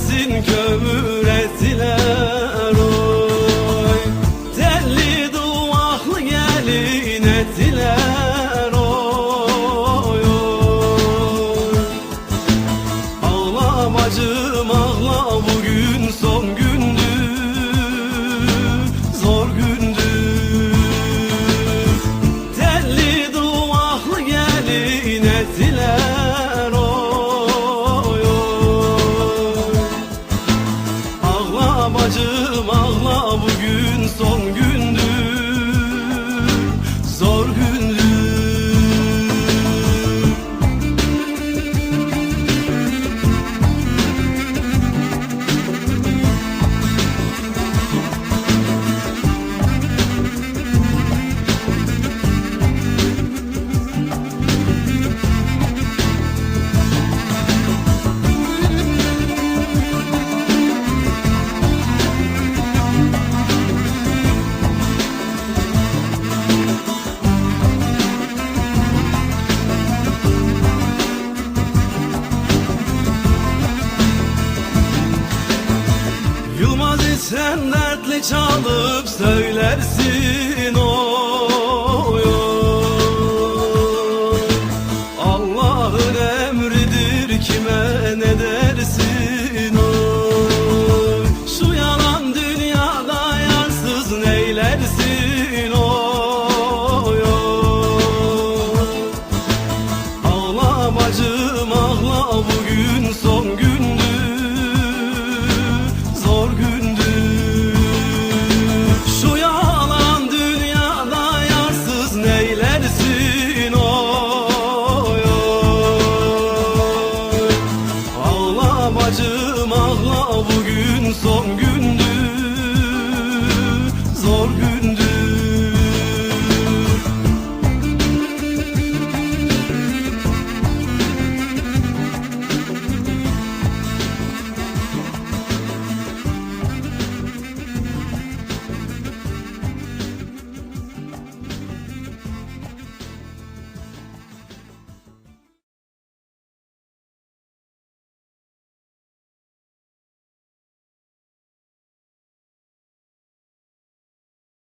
Sürmesin kömür ettiler Sen dertli çalıp söylersin oy oy emridir kime ne dersin oy Şu yansız neylersin oy oy Ağlam acıma Ağla ağla bugün son gündü Zor gündü